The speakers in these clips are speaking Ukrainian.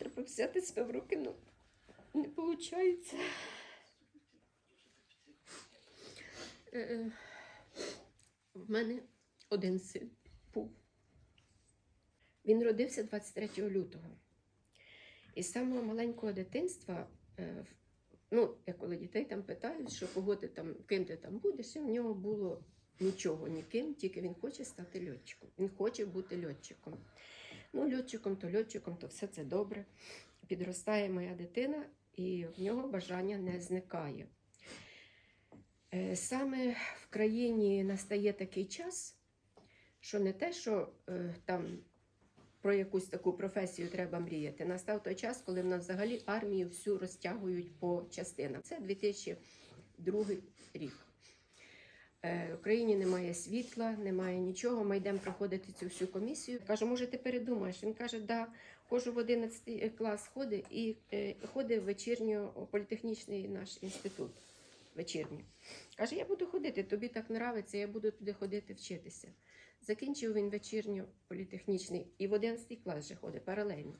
Треба взяти себе в руки, ну не виходить. В мене один син був. Він родився 23 лютого. І з самого маленького дитинства, е, ну, я коли дітей там питають, що кого ти там, ким ти там будеш, і в нього було нічого, ніким, тільки він хоче стати льотчиком. Він хоче бути льотчиком. Ну, льотчиком, то льотчиком, то все це добре. Підростає моя дитина, і в нього бажання не зникає. Е, Саме в країні настає такий час, що не те, що е, там про якусь таку професію треба мріяти. Настав той час, коли в нас взагалі армію всю розтягують по частинам. Це 2002 рік. Е, В Україні немає світла, немає нічого. Ми йдемо проходити цю всю комісію. Кажу, може, ти передумаєш? Він каже, да, ходжу в 11 клас ходить і е, ходить в вечірньо політехнічний наш інститут. Вечірній. Каже, я буду ходити, тобі так нравиться, я буду туди ходити вчитися. Закінчив він вечірньо політехнічний і в 11 клас вже ходить паралельно.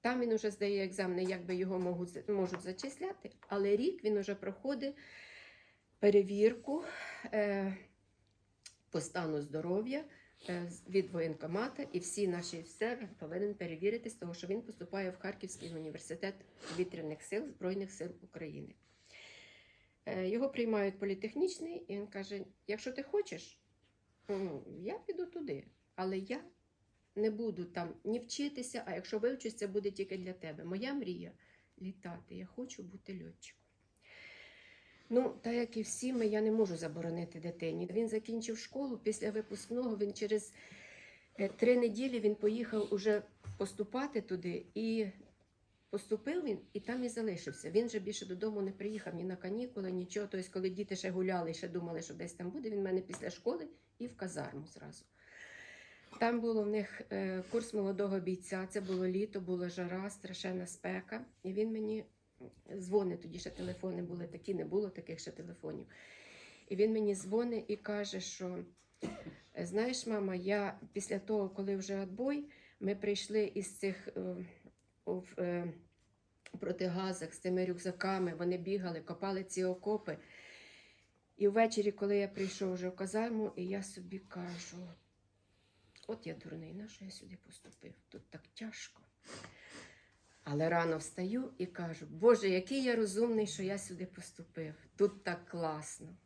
Там він вже здає екзамени, якби його можуть, зачисляти, але рік він вже проходить перевірку е, по стану здоров'я е, від воєнкомата, і всі наші все повинен перевірити з що він поступає в Харківський університет повітряних сил Збройних сил України. Е, Його приймають політехнічний, і він каже: якщо ти хочеш, ну, я піду туди, але я не буду там ні вчитися, а якщо вивчусь, це буде тільки для тебе. Моя мрія літати. Я хочу бути льотчиком. Ну, так як і всі ми, я не можу заборонити дитині. Він закінчив школу після випускного. Він через е, три неділі він поїхав уже поступати туди і поступив він і там і залишився. Він же більше додому не приїхав ні на канікули, нічого. Тобто, коли діти ще гуляли, ще думали, що десь там буде, він мене після школи і в казарму зразу. Там було в них е, курс молодого бійця, це було літо, була жара, страшенна спека. І він мені дзвонить, тоді ще телефони були такі, не було таких ще телефонів. І він мені дзвонить і каже, що «Е, знаєш, мама, я після того, коли вже відбой, ми прийшли із цих е, в е, протигазах з цими рюкзаками, вони бігали, копали ці окопи. І ввечері, коли я прийшов вже в казарму, і я собі кажу: от я дурний, на що я сюди поступив? Тут так тяжко. Але рано встаю і кажу, Боже, який я розумний, що я сюди поступив. Тут так класно.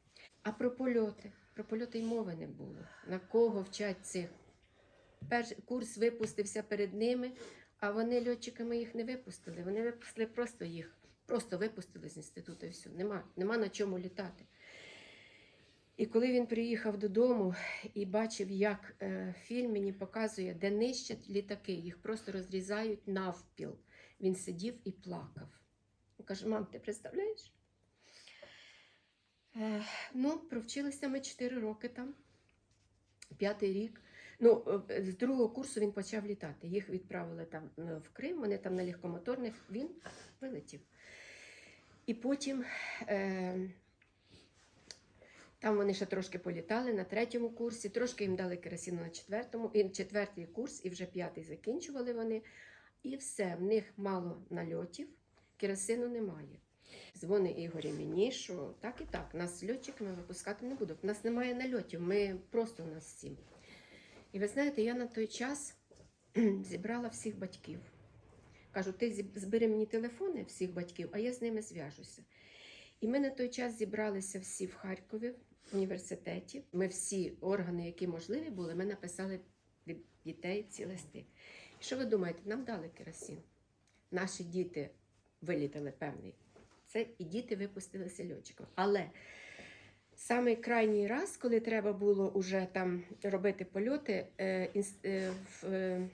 А про польоти? Про польоти й мови не було. На кого вчать цих? Перший курс випустився перед ними, а вони льотчиками їх не випустили. Вони випустили просто їх. Просто випустили з інституту і все. Нема, нема на чому літати. І коли він приїхав додому і бачив, як е, фільм мені показує, де нищать літаки, їх просто розрізають навпіл. Він сидів і плакав. Він каже: мам, ти представляєш? Е, ну, провчилися ми 4 роки там, п'ятий рік. Ну, е, з другого курсу він почав літати. Їх відправили там е, в Крим, вони там на легкомоторних, він вилетів. І потім е, там вони ще трошки політали на третьому курсі, трошки їм дали керосину на четвертому, і четвертий курс, і вже п'ятий закінчували вони. І все, в них мало нальотів, керосину немає. Дзвонить Ігор і мені, що так і так, нас льотчиками випускати не будуть. У нас немає нальотів, ми просто у нас сім. І ви знаєте, я на той час зібрала всіх батьків. Кажу, ти збери мені телефони всіх батьків, а я з ними зв'яжуся. І ми на той час зібралися всі в Харкові, в університеті. Ми всі органи, які можливі були, ми написали від дітей ці листи. І що ви думаєте, нам дали керосин? Наші діти вилітали певний. Це і діти випустилися льотчиком. Але самий крайній раз, коли треба було вже там робити польоти, е, е, е,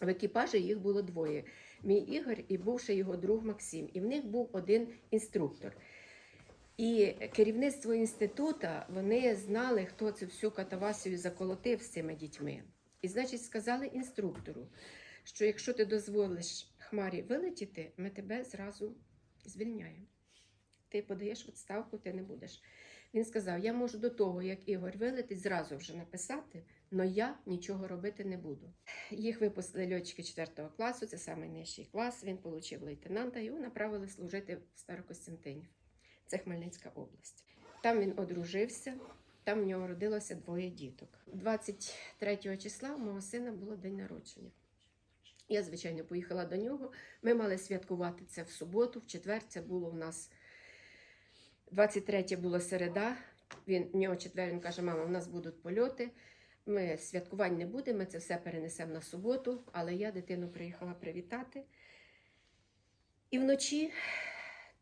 в екіпажі їх було двоє. Мій Ігор і був ще його друг Максим. І в них був один інструктор. І керівництво інституту вони знали, хто цю всю катавасію заколотив з цими дітьми. І, значить, сказали інструктору, що якщо ти дозволиш хмарі вилетіти, ми тебе зразу звільняємо. Ти подаєш відставку, ти не будеш. Він сказав: я можу до того, як Ігор вилетить, зразу вже написати, але я нічого робити не буду. Їх випустили льотчики 4 класу, це найнижчий клас. Він отримав лейтенанта його направили служити в Старокостянтинів. Це Хмельницька область. Там він одружився, там в нього родилося двоє діток. 23 числа у мого сина було день народження. Я, звичайно, поїхала до нього. Ми мали святкувати це в суботу, в четвер це було у нас 23 було середа. Він в нього четвер він каже: мама, у нас будуть польоти. Ми святкувань не буде, ми це все перенесемо на суботу, але я дитину приїхала привітати. І вночі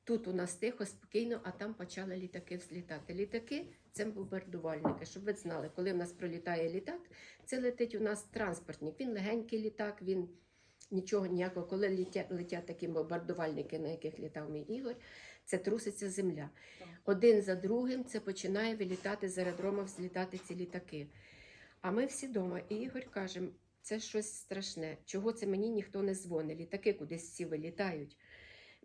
тут у нас тихо, спокійно, а там почали літаки взлітати. Літаки це бомбардувальники, щоб ви знали, коли в нас пролітає літак, це летить у нас транспортник. Він легенький літак, він нічого ніякого, коли летять, летять такі бомбардувальники, на яких літав мій Ігор, це труситься земля. Один за другим це починає вилітати з аеродрома, взлітати ці літаки. А ми всі вдома. І Ігор каже, це щось страшне. Чого це мені ніхто не дзвонить? Літаки кудись всі вилітають.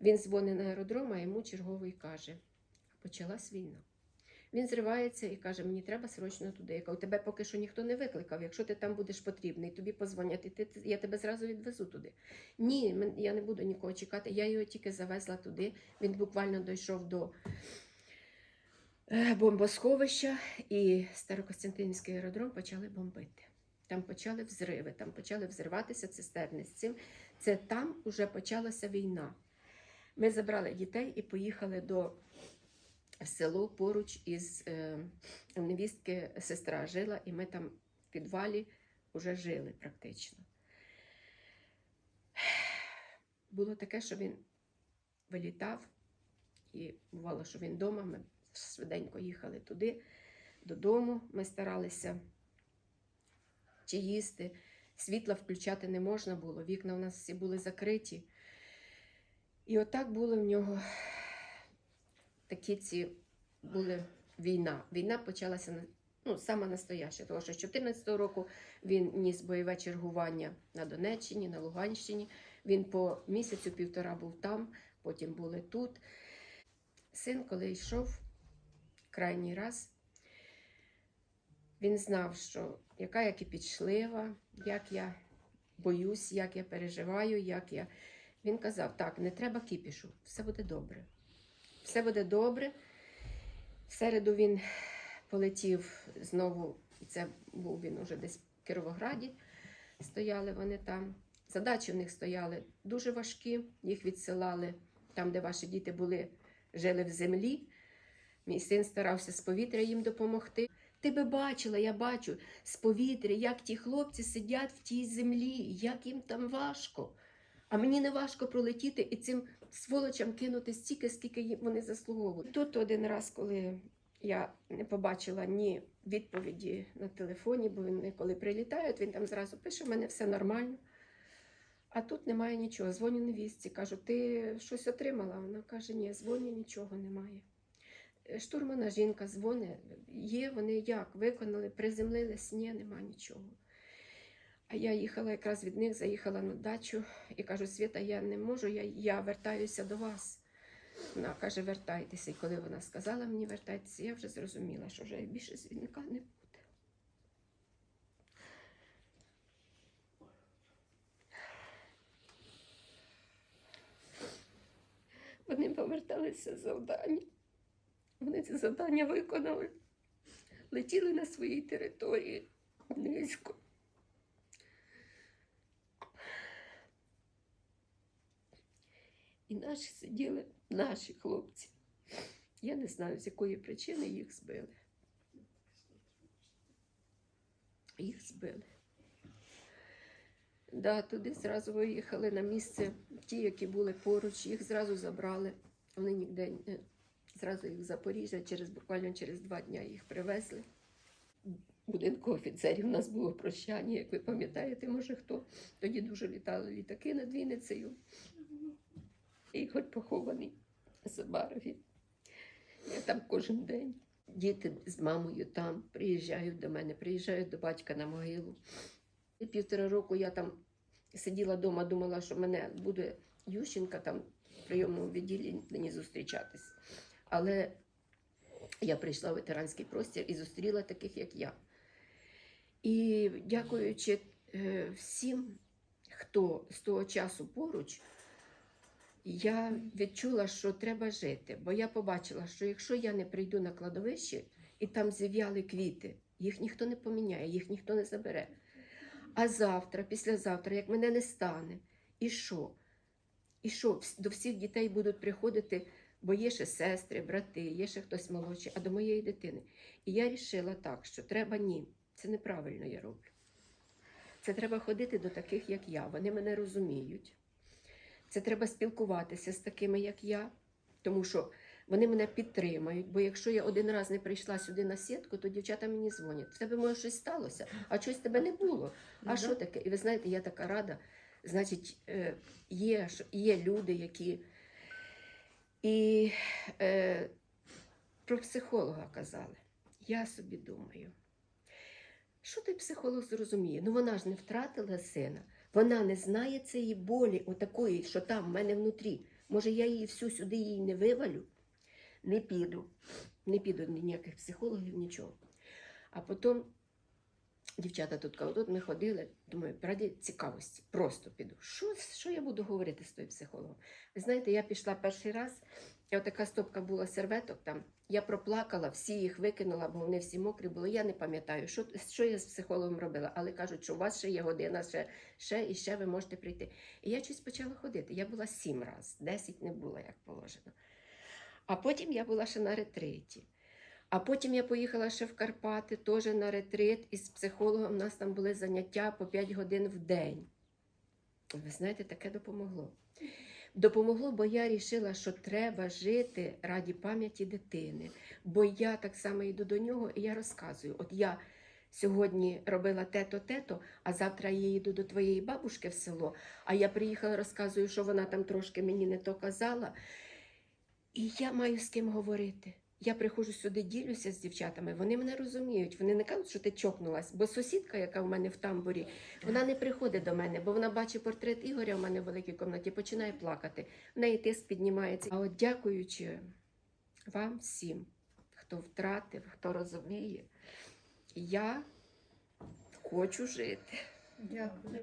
Він дзвонить на аеродром, а йому черговий каже: почалась війна. Він зривається і каже: Мені треба срочно туди. Я кажу, тебе поки що ніхто не викликав. Якщо ти там будеш потрібний, тобі позвонять, і ти, я тебе зразу відвезу туди. Ні, я не буду нікого чекати. Я його тільки завезла туди. Він буквально дійшов до е, бомбосховища, і Старокостянтинівський аеродром почали бомбити. Там почали взриви, там почали взриватися цистерни з цим. Це там вже почалася війна. Ми забрали дітей і поїхали до село поруч із е, невістки сестра жила, і ми там в підвалі вже жили практично. Було таке, що він вилітав, і бувало, що він вдома. Ми швиденько їхали туди, додому. Ми старалися чи їсти. Світла включати не можна було, вікна у нас всі були закриті. І отак було в нього такі ці були війна. Війна почалася ну, саме настояща, тому що з 14-го року він ніс бойове чергування на Донеччині, на Луганщині. Він по місяцю півтора був там, потім були тут. Син, коли йшов крайній раз, він знав, що яка я кипічлива, як я боюсь, як я переживаю, як я. Він казав: так, не треба кіпішу, все буде добре. Все буде добре. В середу він полетів знову, і це був він уже десь в Кіровограді, стояли вони там. Задачі в них стояли дуже важкі, їх відсилали там, де ваші діти були, жили в землі. Мій син старався з повітря їм допомогти. Ти би бачила, я бачу з повітря, як ті хлопці сидять в тій землі, як їм там важко. А мені не важко пролетіти і цим сволочам кинути стільки, скільки вони заслуговують. Тут один раз, коли я не побачила ні відповіді на телефоні, бо вони коли прилітають, він там зразу пише: у мене все нормально. А тут немає нічого. Дзвоню невістці, кажу, ти щось отримала? Вона каже, ні, дзвоню, нічого немає. Е, Штурмана жінка дзвонить, є вони як, виконали, приземлились, ні, нема нічого. А я їхала якраз від них, заїхала на дачу і кажу, Свята, я не можу, я, я вертаюся до вас. Вона каже, вертайтеся. І коли вона сказала мені вертайтеся, я вже зрозуміла, що вже більше звідника не буде. Вони поверталися з завдання. Вони це завдання виконали, летіли на своїй території низько. І наші сиділи, наші хлопці. Я не знаю, з якої причини їх збили. Їх збили. Да, туди зразу виїхали на місце. Ті, які були поруч, їх зразу забрали. Вони ніде не зразу їх в Запоріжжя, через буквально через два дні їх привезли. Будинку офіцерів у нас було прощання, як ви пам'ятаєте, може хто. Тоді дуже літали літаки над Вінницею. Ігор похований в Забарові. Я там кожен день. Діти з мамою там приїжджають до мене, приїжджають до батька на могилу. І півтора року я там сиділа вдома, думала, що мене буде Ющенка там в прийомному відділенні зустрічатись. Але я прийшла в ветеранський простір і зустріла таких, як я. І дякуючи е, всім, хто з того часу поруч, я відчула, що треба жити. Бо я побачила, що якщо я не прийду на кладовище і там зів'яли квіти, їх ніхто не поміняє, їх ніхто не забере. А завтра, післязавтра, як мене не стане, і що? І що? До всіх дітей будуть приходити, бо є ще сестри, брати, є ще хтось молодший, а до моєї дитини. І я вирішила так, що треба ні. Це неправильно я роблю. Це треба ходити до таких, як я. Вони мене розуміють. Це треба спілкуватися з такими, як я, тому що вони мене підтримають. Бо якщо я один раз не прийшла сюди на сітку, то дівчата мені дзвонять. В тебе може щось сталося, а щось тебе не було. А що таке? І ви знаєте, я така рада. Значить, е, є, є люди, які. І е, про психолога казали. Я собі думаю, що той психолог зрозуміє? Ну вона ж не втратила сина, вона не знає цієї болі, отакої, що там в мене внутрі. Може, я її всю сюди її не вивалю? Не піду. Не піду до ніяких психологів, нічого. А потім дівчата тут кажуть, от ми ходили, думаю, раді цікавості, просто піду. Що, що я буду говорити з тою психологом? Ви знаєте, я пішла перший раз, і отака стопка була серветок там. Я проплакала, всі їх викинула, бо вони всі мокрі були. Я не пам'ятаю, що, що я з психологом робила, але кажуть, що у вас ще є година, ще, ще і ще ви можете прийти. І я щось почала ходити. Я була сім разів, десять не було, як положено. А потім я була ще на ретриті. А потім я поїхала ще в Карпати, теж на ретрит, і з психологом у нас там були заняття по 5 годин в день. Ви знаєте, таке допомогло. Допомогло, бо я вирішила, що треба жити раді пам'яті дитини. Бо я так само йду до нього і я розказую: от я сьогодні робила те-то, те-то, а завтра я їду до твоєї бабушки в село, а я приїхала, розказую, що вона там трошки мені не то казала. І я маю з ким говорити. Я приходжу сюди, ділюся з дівчатами, вони мене розуміють. Вони не кажуть, що ти чокнулась. Бо сусідка, яка в мене в тамбурі, вона не приходить до мене, бо вона бачить портрет Ігоря в мене в великій кімнаті, починає плакати. В неї тиск піднімається. А от дякуючи вам всім, хто втратив, хто розуміє, я хочу жити. Дякую.